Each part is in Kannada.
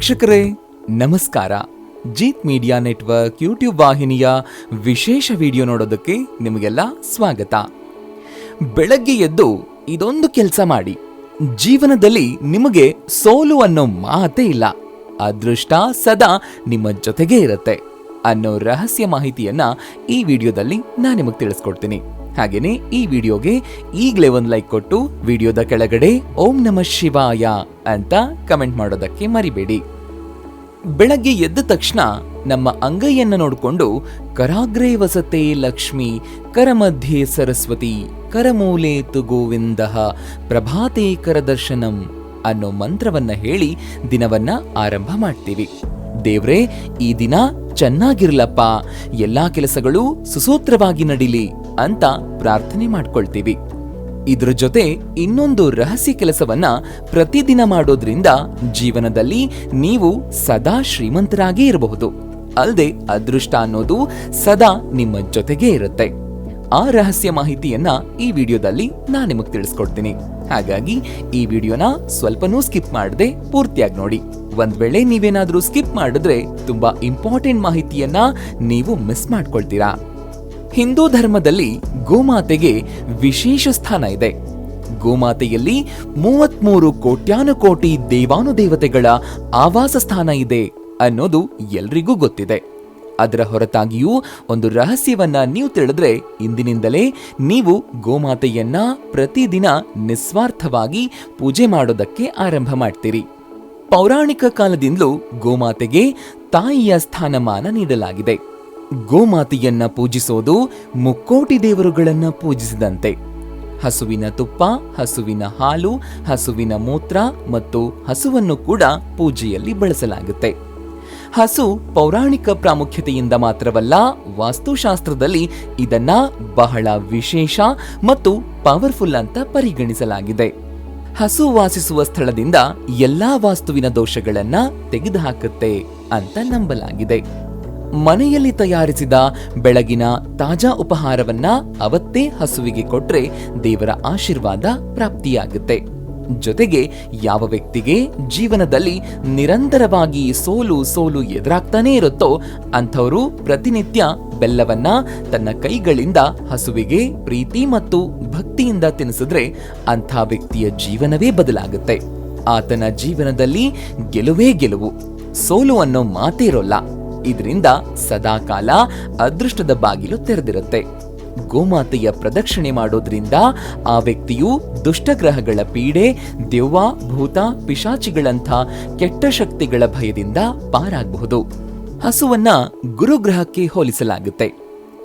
ವೀಕ್ಷಕರೇ, ನಮಸ್ಕಾರ. ಜೀತ್ ಮೀಡಿಯಾ ನೆಟ್ವರ್ಕ್ ಯೂಟ್ಯೂಬ್ ವಾಹಿನಿಯ ವಿಶೇಷ ವಿಡಿಯೋ ನೋಡೋದಕ್ಕೆ ನಿಮಗೆಲ್ಲ ಸ್ವಾಗತ. ಬೆಳಗ್ಗೆ ಎದ್ದು ಇದೊಂದು ಕೆಲಸ ಮಾಡಿ. ಜೀವನದಲ್ಲಿ ನಿಮಗೆ ಸೋಲು ಅನ್ನೋ ಮಾತೇ ಇಲ್ಲ. ಅದೃಷ್ಟ ಸದಾ ನಿಮ್ಮ ಜೊತೆಗೇ ಇರುತ್ತೆ ಅನ್ನೋ ರಹಸ್ಯ ಮಾಹಿತಿಯನ್ನ ಈ ವಿಡಿಯೋದಲ್ಲಿ ನಾನು ನಿಮಗೆ ತಿಳಿಸ್ಕೊಡ್ತೀನಿ. ಹಾಗೇನೆ ಈ ವಿಡಿಯೋಗೆ ಈಗಲೇ ಒಂದು ಲೈಕ್ ಕೊಟ್ಟು ವಿಡಿಯೋದ ಕೆಳಗಡೆ ಓಂ ನಮ ಶಿವಾಯ ಅಂತ ಕಮೆಂಟ್ ಮಾಡೋದಕ್ಕೆ ಮರಿಬೇಡಿ. ಬೆಳಗ್ಗೆ ಎದ್ದ ತಕ್ಷಣ ನಮ್ಮ ಅಂಗೈಯನ್ನು ನೋಡಿಕೊಂಡು, ಕರಾಗ್ರೇ ವಸತೆ ಲಕ್ಷ್ಮಿ, ಕರಮಧ್ಯೆ ಸರಸ್ವತಿ, ಕರಮೂಲೆ ತು ಗೋವಿಂದ, ಪ್ರಭಾತೆ ಕರದರ್ಶನಂ ಅನ್ನೋ ಮಂತ್ರವನ್ನ ಹೇಳಿ ದಿನವನ್ನ ಆರಂಭ ಮಾಡ್ತೀವಿ. ದೇವ್ರೆ, ಈ ದಿನ ಚೆನ್ನಾಗಿರ್ಲಪ್ಪ. ಎಲ್ಲಾ ಕೆಲಸಗಳು ಸುಸೂತ್ರವಾಗಿ ನಡೀಲಿ ಅಂತ ಪ್ರಾರ್ಥನೆ ಮಾಡ್ಕೊಳ್ತೀವಿ. ಇದ್ರ ಜೊತೆ ಇನ್ನೊಂದು ರಹಸ್ಯ ಕೆಲಸವನ್ನ ಪ್ರತಿದಿನ ಮಾಡೋದ್ರಿಂದ ಜೀವನದಲ್ಲಿ ನೀವು ಸದಾ ಶ್ರೀಮಂತರಾಗೇ ಇರಬಹುದು. ಅಲ್ಲದೆ ಅದೃಷ್ಟ ಅನ್ನೋದು ಸದಾ ನಿಮ್ಮ ಜೊತೆಗೇ ಇರುತ್ತೆ. ಆ ರಹಸ್ಯ ಮಾಹಿತಿಯನ್ನ ಈ ವಿಡಿಯೋದಲ್ಲಿ ನಾನು ನಿಮಗೆ ತಿಳಿಸ್ಕೊಡ್ತೀನಿ. ಹಾಗಾಗಿ ಈ ವಿಡಿಯೋನ ಸ್ವಲ್ಪನೂ ಸ್ಕಿಪ್ ಮಾಡದೆ ಪೂರ್ತಿಯಾಗಿ ನೋಡಿ. ಒಂದ್ ವೇಳೆ ನೀವೇನಾದ್ರೂ ಸ್ಕಿಪ್ ಮಾಡಿದ್ರೆ ತುಂಬಾ ಇಂಪಾರ್ಟೆಂಟ್ ಮಾಹಿತಿಯನ್ನ ನೀವು ಮಿಸ್ ಮಾಡ್ಕೊಳ್ತೀರಾ. ಹಿಂದೂ ಧರ್ಮದಲ್ಲಿ ಗೋಮಾತೆಗೆ ವಿಶೇಷ ಸ್ಥಾನ ಇದೆ. ಗೋಮಾತೆಯಲ್ಲಿ ಮೂವತ್ಮೂರು ಕೋಟ್ಯಾನುಕೋಟಿ ದೇವಾನುದೇವತೆಗಳ ಆವಾಸ ಸ್ಥಾನ ಇದೆ ಅನ್ನೋದು ಎಲ್ರಿಗೂ ಗೊತ್ತಿದೆ. ಅದರ ಹೊರತಾಗಿಯೂ ಒಂದು ರಹಸ್ಯವನ್ನ ನೀವು ತಿಳಿದ್ರೆ ಇಂದಿನಿಂದಲೇ ನೀವು ಗೋಮಾತೆಯನ್ನ ಪ್ರತಿದಿನ ನಿಸ್ವಾರ್ಥವಾಗಿ ಪೂಜೆ ಮಾಡೋದಕ್ಕೆ ಆರಂಭ ಮಾಡ್ತೀರಿ. ಪೌರಾಣಿಕ ಕಾಲದಿಂದಲೂ ಗೋಮಾತೆಗೆ ತಾಯಿಯ ಸ್ಥಾನಮಾನ ನೀಡಲಾಗಿದೆ. ಗೋಮಾತೆಯನ್ನ ಪೂಜಿಸೋದು ಮುಕ್ಕೋಟಿ ದೇವರುಗಳನ್ನ ಪೂಜಿಸಿದಂತೆ. ಹಸುವಿನ ತುಪ್ಪ, ಹಸುವಿನ ಹಾಲು, ಹಸುವಿನ ಮೂತ್ರ ಮತ್ತು ಹಸುವನ್ನು ಕೂಡ ಪೂಜೆಯಲ್ಲಿ ಬಳಸಲಾಗುತ್ತೆ. ಹಸು ಪೌರಾಣಿಕ ಪ್ರಾಮುಖ್ಯತೆಯಿಂದ ಮಾತ್ರವಲ್ಲ, ವಾಸ್ತುಶಾಸ್ತ್ರದಲ್ಲಿ ಇದನ್ನ ಬಹಳ ವಿಶೇಷ ಮತ್ತು ಪವರ್ಫುಲ್ ಅಂತ ಪರಿಗಣಿಸಲಾಗಿದೆ. ಹಸು ವಾಸಿಸುವ ಸ್ಥಳದಿಂದ ಎಲ್ಲಾ ವಾಸ್ತುವಿನ ದೋಷಗಳನ್ನ ತೆಗೆದುಹಾಕುತ್ತೆ ಅಂತ ನಂಬಲಾಗಿದೆ. ಮನೆಯಲ್ಲಿ ತಯಾರಿಸಿದ ಬೆಳಗಿನ ತಾಜಾ ಉಪಹಾರವನ್ನ ಅವತ್ತೇ ಹಸುವಿಗೆ ಕೊಟ್ರೆ ದೇವರ ಆಶೀರ್ವಾದ ಪ್ರಾಪ್ತಿಯಾಗುತ್ತೆ. ಜೊತೆಗೆ ಯಾವ ವ್ಯಕ್ತಿಗೆ ಜೀವನದಲ್ಲಿ ನಿರಂತರವಾಗಿ ಸೋಲು ಸೋಲು ಎದುರಾಗ್ತಾನೇ ಇರುತ್ತೋ ಅಂಥವರು ಪ್ರತಿನಿತ್ಯ ಬೆಲ್ಲವನ್ನ ತನ್ನ ಕೈಗಳಿಂದ ಹಸುವಿಗೆ ಪ್ರೀತಿ ಮತ್ತು ಭಕ್ತಿಯಿಂದ ತಿನ್ನಿಸಿದ್ರೆ ಅಂಥ ವ್ಯಕ್ತಿಯ ಜೀವನವೇ ಬದಲಾಗುತ್ತೆ. ಆತನ ಜೀವನದಲ್ಲಿ ಗೆಲುವೇ ಗೆಲುವು. ಸೋಲು ಅನ್ನೋ ಮಾತೇ ಇರೋಲ್ಲ. ಇದರಿಂದ ಸದಾಕಾಲ ಅದೃಷ್ಟದ ಬಾಗಿಲು ತೆರೆದಿರುತ್ತೆ. ಗೋಮಾತೆಯ ಪ್ರದಕ್ಷಿಣೆ ಮಾಡೋದ್ರಿಂದ ಆ ವ್ಯಕ್ತಿಯು ದುಷ್ಟಗ್ರಹಗಳ ಪೀಡೆ, ದೆವ್ವ, ಭೂತ, ಪಿಶಾಚಿಗಳಂಥ ಕೆಟ್ಟ ಶಕ್ತಿಗಳ ಭಯದಿಂದ ಪಾರಾಗಬಹುದು. ಹಸುವನ್ನ ಗುರುಗ್ರಹಕ್ಕೆ ಹೋಲಿಸಲಾಗುತ್ತೆ.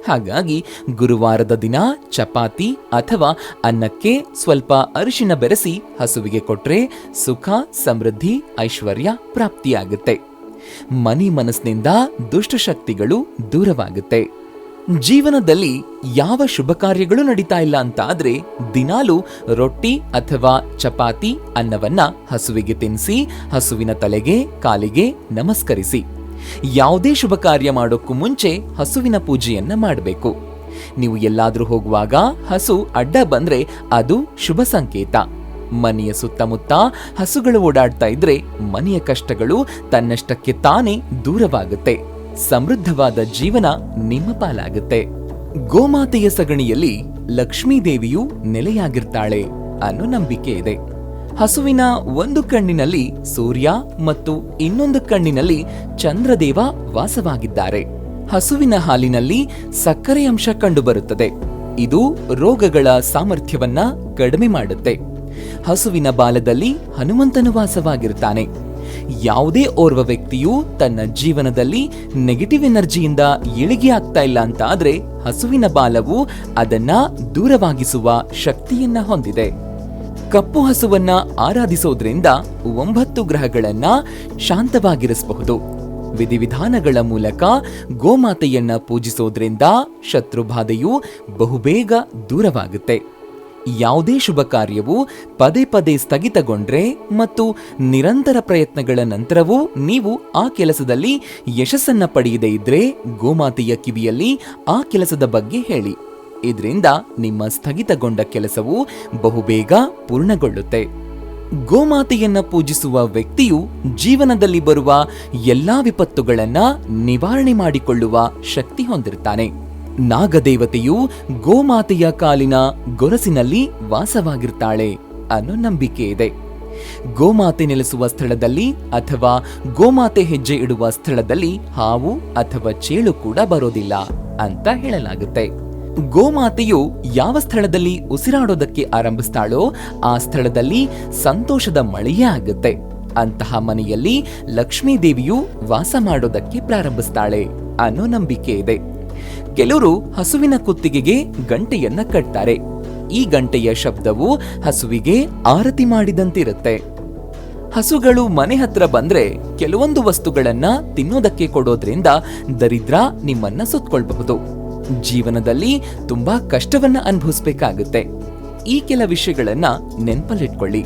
ಹಾಗಾಗಿ ಗುರುವಾರದ ದಿನ ಚಪಾತಿ ಅಥವಾ ಅನ್ನಕ್ಕೆ ಸ್ವಲ್ಪ ಅರಿಶಿನ ಬೆರೆಸಿ ಹಸುವಿಗೆ ಕೊಟ್ರೆ ಸುಖ, ಸಮೃದ್ಧಿ, ಐಶ್ವರ್ಯ ಪ್ರಾಪ್ತಿಯಾಗುತ್ತೆ. ಮನಿ ಮನಸ್ಸಿನಿಂದ ದುಷ್ಟಶಕ್ತಿಗಳು ದೂರವಾಗುತ್ತೆ. ಜೀವನದಲ್ಲಿ ಯಾವ ಶುಭ ಕಾರ್ಯಗಳು ನಡೀತಾ ಇಲ್ಲ ಅಂತ ಆದ್ರೆ ದಿನಾಲು ರೊಟ್ಟಿ ಅಥವಾ ಚಪಾತಿ ಅನ್ನವನ್ನ ಹಸುವಿಗೆ ತಿನ್ನಿಸಿ ಹಸುವಿನ ತಲೆಗೆ, ಕಾಲಿಗೆ ನಮಸ್ಕರಿಸಿ. ಯಾವುದೇ ಶುಭ ಕಾರ್ಯ ಮಾಡೋಕ್ಕೂ ಮುಂಚೆ ಹಸುವಿನ ಪೂಜೆಯನ್ನ ಮಾಡಬೇಕು. ನೀವು ಎಲ್ಲಾದರೂ ಹೋಗುವಾಗ ಹಸು ಅಡ್ಡ ಬಂದ್ರೆ ಅದು ಶುಭ ಸಂಕೇತ. ಮನೆಯ ಸುತ್ತಮುತ್ತ ಹಸುಗಳು ಓಡಾಡ್ತಾ ಇದ್ರೆ ಮನೆಯ ಕಷ್ಟಗಳು ತನ್ನಷ್ಟಕ್ಕೆ ತಾನೇ ದೂರವಾಗುತ್ತೆ. ಸಮೃದ್ಧವಾದ ಜೀವನ ನಿಮ್ಮ ಪಾಲಾಗುತ್ತೆ. ಗೋಮಾತೆಯ ಸಗಣಿಯಲ್ಲಿ ಲಕ್ಷ್ಮೀದೇವಿಯು ನೆಲೆಯಾಗಿರ್ತಾಳೆ ಅನ್ನೋ ನಂಬಿಕೆ ಇದೆ. ಹಸುವಿನ ಒಂದು ಕಣ್ಣಿನಲ್ಲಿ ಸೂರ್ಯ ಮತ್ತು ಇನ್ನೊಂದು ಕಣ್ಣಿನಲ್ಲಿ ಚಂದ್ರದೇವ ವಾಸವಾಗಿದ್ದಾರೆ. ಹಸುವಿನ ಹಾಲಿನಲ್ಲಿ ಸಕ್ಕರೆ ಅಂಶ ಕಂಡುಬರುತ್ತದೆ. ಇದು ರೋಗಗಳ ಸಾಮರ್ಥ್ಯವನ್ನ ಕಡಿಮೆ ಮಾಡುತ್ತೆ. ಹಸುವಿನ ಬಾಲದಲ್ಲಿ ಹನುಮಂತನು ವಾಸವಾಗಿರುತ್ತಾನೆ ಯಾವುದೇ ಓರ್ವ ವ್ಯಕ್ತಿಯು ತನ್ನ ಜೀವನದಲ್ಲಿ ನೆಗೆಟಿವ್ ಎನರ್ಜಿಯಿಂದ ಇಳಿಗೆ ಆಗ್ತಾ ಇಲ್ಲ ಅಂತ ಆದ್ರೆ ಹಸುವಿನ ಬಾಲವು ಅದನ್ನ ದೂರವಾಗಿಸುವ ಶಕ್ತಿಯನ್ನ ಹೊಂದಿದೆ. ಕಪ್ಪು ಹಸುವನ್ನ ಆರಾಧಿಸೋದ್ರಿಂದ ಒಂಬತ್ತು ಗ್ರಹಗಳನ್ನ ಶಾಂತವಾಗಿರಿಸಬಹುದು. ವಿಧಿವಿಧಾನಗಳ ಮೂಲಕ ಗೋಮಾತೆಯನ್ನ ಪೂಜಿಸೋದ್ರಿಂದ ಶತ್ರುಬಾಧೆಯು ಬಹುಬೇಗ ದೂರವಾಗುತ್ತೆ. ಯಾವುದೇ ಶುಭ ಕಾರ್ಯವು ಪದೇ ಪದೇ ಸ್ಥಗಿತಗೊಂಡ್ರೆ ಮತ್ತು ನಿರಂತರ ಪ್ರಯತ್ನಗಳ ನಂತರವೂ ನೀವು ಆ ಕೆಲಸದಲ್ಲಿ ಯಶಸ್ಸನ್ನ ಪಡೆಯದೇ ಇದ್ರೆ ಗೋಮಾತೆಯ ಕಿವಿಯಲ್ಲಿ ಆ ಕೆಲಸದ ಬಗ್ಗೆ ಹೇಳಿ. ಇದರಿಂದ ನಿಮ್ಮ ಸ್ಥಗಿತಗೊಂಡ ಕೆಲಸವು ಬಹುಬೇಗ ಪೂರ್ಣಗೊಳ್ಳುತ್ತೆ. ಗೋಮಾತೆಯನ್ನ ಪೂಜಿಸುವ ವ್ಯಕ್ತಿಯು ಜೀವನದಲ್ಲಿ ಬರುವ ಎಲ್ಲಾ ವಿಪತ್ತುಗಳನ್ನ ನಿವಾರಣೆ ಮಾಡಿಕೊಳ್ಳುವ ಶಕ್ತಿ ಹೊಂದಿರ್ತಾನೆ. ನಾಗದೇವತೆಯು ಗೋಮಾತೆಯ ಕಾಲಿನ ಗೊರಸಿನಲ್ಲಿ ವಾಸವಾಗಿರ್ತಾಳೆ ಅನ್ನೋ ನಂಬಿಕೆ ಇದೆ. ಗೋಮಾತೆ ನೆಲೆಸುವ ಸ್ಥಳದಲ್ಲಿ ಅಥವಾ ಗೋಮಾತೆ ಹೆಜ್ಜೆ ಇಡುವ ಸ್ಥಳದಲ್ಲಿ ಹಾವು ಅಥವಾ ಚೇಳು ಕೂಡ ಬರೋದಿಲ್ಲ ಅಂತ ಹೇಳಲಾಗುತ್ತೆ. ಗೋಮಾತೆಯು ಯಾವ ಸ್ಥಳದಲ್ಲಿ ಉಸಿರಾಡೋದಕ್ಕೆ ಆರಂಭಿಸ್ತಾಳೋ ಆ ಸ್ಥಳದಲ್ಲಿ ಸಂತೋಷದ ಮಳೆಯೇ ಆಗುತ್ತೆ. ಅಂತಹ ಮನೆಯಲ್ಲಿ ಲಕ್ಷ್ಮೀ ದೇವಿಯು ವಾಸ ಮಾಡೋದಕ್ಕೆ ಪ್ರಾರಂಭಿಸ್ತಾಳೆ ಅನ್ನೋ ನಂಬಿಕೆ ಇದೆ. ಕೆಲವರು ಹಸುವಿನ ಕುತ್ತಿಗೆಗೆ ಗಂಟೆಯನ್ನ ಕಟ್ತಾರೆ. ಈ ಗಂಟೆಯ ಶಬ್ದವು ಹಸುವಿಗೆ ಆರತಿ ಮಾಡಿದಂತಿರುತ್ತೆ. ಹಸುಗಳು ಮನೆ ಹತ್ರ ಬಂದ್ರೆ ಕೆಲವೊಂದು ವಸ್ತುಗಳನ್ನ ತಿನ್ನೋದಕ್ಕೆ ಕೊಡೋದ್ರಿಂದ ದರಿದ್ರ ನಿಮ್ಮನ್ನ ಸುತ್ಕೊಳ್ಬಹುದು. ಜೀವನದಲ್ಲಿ ತುಂಬಾ ಕಷ್ಟವನ್ನ ಅನುಭವಿಸ್ಬೇಕಾಗುತ್ತೆ. ಈ ಕೆಲ ವಿಷಯಗಳನ್ನ ನೆನಪಲ್ಲಿಟ್ಕೊಳ್ಳಿ.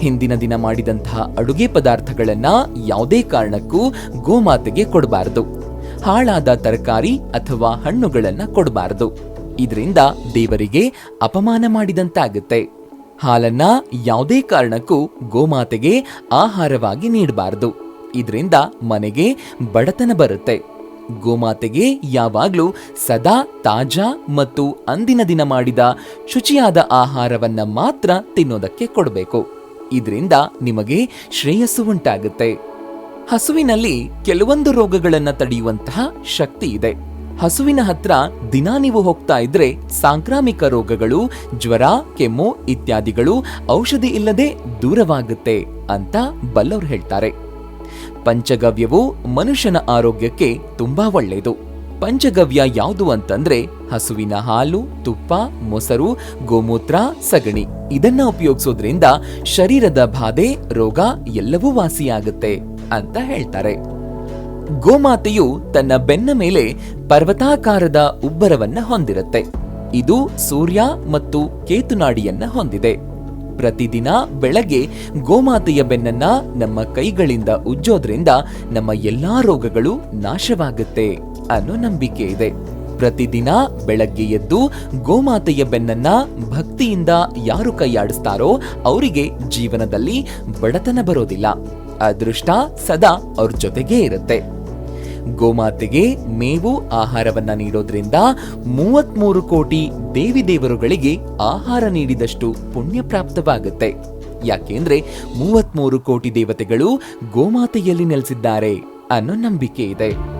ಹಿಂದಿನ ದಿನ ಮಾಡಿದಂತಹ ಅಡುಗೆ ಪದಾರ್ಥಗಳನ್ನ ಯಾವುದೇ ಕಾರಣಕ್ಕೂ ಗೋಮಾತೆಗೆ ಕೊಡಬಾರದು. ಹಾಳಾದ ತರಕಾರಿ ಅಥವಾ ಹಣ್ಣುಗಳನ್ನ ಕೊಡಬಾರದು. ಇದರಿಂದ ದೇವರಿಗೆ ಅಪಮಾನ ಮಾಡಿದಂತಾಗುತ್ತೆ. ಹಾಲನ್ನ ಯಾವುದೇ ಕಾರಣಕ್ಕೂ ಗೋಮಾತೆಗೆ ಆಹಾರವಾಗಿ ನೀಡಬಾರದು. ಇದರಿಂದ ಮನೆಗೆ ಬಡತನ ಬರುತ್ತೆ. ಗೋಮಾತೆಗೆ ಯಾವಾಗಲೂ ಸದಾ ತಾಜಾ ಮತ್ತು ಅಂದಿನ ದಿನ ಮಾಡಿದ ಶುಚಿಯಾದ ಆಹಾರವನ್ನ ಮಾತ್ರ ತಿನ್ನೋದಕ್ಕೆ ಕೊಡಬೇಕು. ಇದರಿಂದ ನಿಮಗೆ ಶ್ರೇಯಸ್ಸು ಉಂಟಾಗುತ್ತೆ. ಹಸುವಿನಲ್ಲಿ ಕೆಲವೊಂದು ರೋಗಗಳನ್ನು ತಡೆಯುವಂತಹ ಶಕ್ತಿ ಇದೆ. ಹಸುವಿನ ಹತ್ರ ದಿನ ನೀವು ಹೋಗ್ತಾ ಇದ್ರೆ ಸಾಂಕ್ರಾಮಿಕ ರೋಗಗಳು, ಜ್ವರ, ಕೆಮ್ಮು ಇತ್ಯಾದಿಗಳು ಔಷಧಿ ಇಲ್ಲದೆ ದೂರವಾಗುತ್ತೆ ಅಂತ ಬಲ್ಲವ್ರು ಹೇಳ್ತಾರೆ. ಪಂಚಗವ್ಯವು ಮನುಷ್ಯನ ಆರೋಗ್ಯಕ್ಕೆ ತುಂಬಾ ಒಳ್ಳೆಯದು. ಪಂಚಗವ್ಯ ಯಾವುದು ಅಂತಂದ್ರೆ ಹಸುವಿನ ಹಾಲು, ತುಪ್ಪ, ಮೊಸರು, ಗೋಮೂತ್ರ, ಸಗಣಿ. ಇದನ್ನ ಉಪಯೋಗಿಸೋದ್ರಿಂದ ಶರೀರದ ಬಾಧೆ, ರೋಗ ಎಲ್ಲವೂ ವಾಸಿಯಾಗುತ್ತೆ ಅಂತ ಹೇಳ್ತಾರೆ. ಗೋಮಾತೆಯು ತನ್ನ ಬೆನ್ನ ಮೇಲೆ ಪರ್ವತಾಕಾರದ ಉಬ್ಬರವನ್ನ ಹೊಂದಿರುತ್ತೆ. ಇದು ಸೂರ್ಯ ಮತ್ತು ಕೇತುನಾಡಿಯನ್ನ ಹೊಂದಿದೆ. ಪ್ರತಿದಿನ ಬೆಳಗ್ಗೆ ಗೋಮಾತೆಯ ಬೆನ್ನನ್ನ ನಮ್ಮ ಕೈಗಳಿಂದ ಉಜ್ಜೋದ್ರಿಂದ ನಮ್ಮ ಎಲ್ಲಾ ರೋಗಗಳು ನಾಶವಾಗುತ್ತೆ ಅನ್ನೋ ನಂಬಿಕೆ ಇದೆ. ಪ್ರತಿದಿನ ಬೆಳಗ್ಗೆ ಎದ್ದು ಗೋಮಾತೆಯ ಬೆನ್ನನ್ನ ಭಕ್ತಿಯಿಂದ ಯಾರು ಕೈಯಾಡಿಸ್ತಾರೋ ಅವರಿಗೆ ಜೀವನದಲ್ಲಿ ಬಡತನ ಬರೋದಿಲ್ಲ. ಅದೃಷ್ಟ ಸದಾ ಅವ್ರ ಜೊತೆಗೇ ಇರುತ್ತೆ. ಗೋಮಾತೆಗೆ ಮೇವು ಆಹಾರವನ್ನ ನೀಡೋದ್ರಿಂದ ಮೂವತ್ಮೂರು ಕೋಟಿ ದೇವಿ ದೇವರುಗಳಿಗೆ ಆಹಾರ ನೀಡಿದಷ್ಟು ಪುಣ್ಯ ಪ್ರಾಪ್ತವಾಗುತ್ತೆ ಯಾಕೆಂದ್ರೆ ಮೂವತ್ಮೂರು ಕೋಟಿ ದೇವತೆಗಳು ಗೋಮಾತೆಯಲ್ಲಿ ನೆಲೆಸಿದ್ದಾರೆ ಅನ್ನೋ ನಂಬಿಕೆ ಇದೆ.